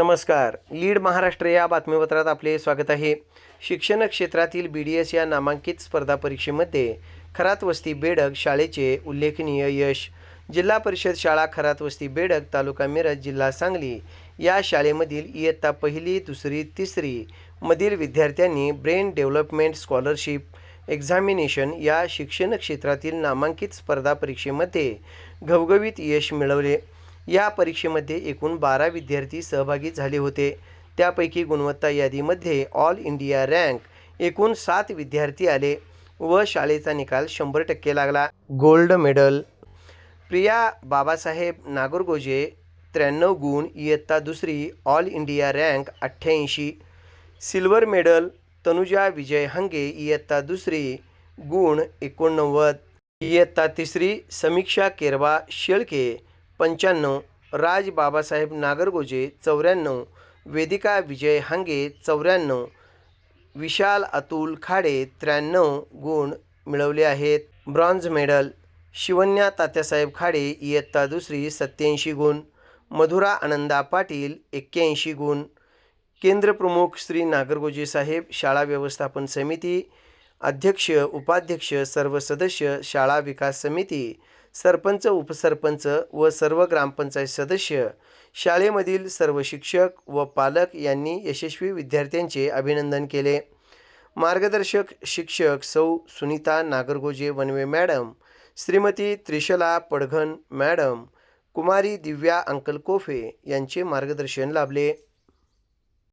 नमस्कार. लीड महाराष्ट्र या बातमीपत्रात आपले स्वागत आहे. शिक्षण क्षेत्रातील बी डी एस या नामांकित स्पर्धा परीक्षेमध्ये खरात वस्ती बेडग शाळेचे उल्लेखनीय यश. जिल्हा परिषद शाळा खरात वस्ती बेडग तालुका मिरज जिल्हा सांगली या शाळेमधील इयत्ता पहिली दुसरी तिसरी मधील विद्यार्थ्यांनी ब्रेन डेव्हलपमेंट स्कॉलरशिप एक्झामिनेशन या शिक्षण क्षेत्रातील नामांकित स्पर्धा परीक्षेमध्ये घवघवीत यश मिळवले. या परीक्षेमध्ये एकूण बारा विद्यार्थी सहभागी झाले होते. त्यापैकी गुणवत्ता यादीमध्ये ऑल इंडिया रँक एकूण सात विद्यार्थी आले व शाळेचा निकाल शंभर टक्के लागला. Gold medal. प्रिया बाबासाहेब नागरगोजे त्र्याण्णव गुण इयत्ता दुसरी ऑल इंडिया रँक अठ्ठ्याऐंशी. Silver medal. तनुजा विजय हंगे इयत्ता दुसरी गुण एकोणनव्वद. इयत्ता तिसरी समीक्षा केरवा शेळके पंच्याण्णव राज बाबासाहेब नागरगोजे चौऱ्याण्णव वेदिका विजय हांगे चौऱ्याण्णव विशाल अतुल खाडे त्र्याण्णव गुण मिळवले आहेत. ब्रॉन्झ मेडल शिवन्या तात्यासाहेब खाडे इयत्ता दुसरी सत्याऐंशी गुण मधुरा आनंदा पाटील एक्क्याऐंशी गुण केंद्रप्रमुख श्री नागरगोजे साहेब शाळा व्यवस्थापन समिती अध्यक्ष उपाध्यक्ष सर्व सदस्य शाळा विकास समिती सरपंच उपसरपंच व सर्व ग्रामपंचायत सदस्य शाळेमधील सर्व शिक्षक व पालक यांनी यशस्वी विद्यार्थ्यांचे अभिनंदन केले. मार्गदर्शक शिक्षक सौ Sunita Nagargoje one way madam Shrimati Trishala Padghan madam कुमारी दिव्या अंकल कोफे यांचे मार्गदर्शन लाभले.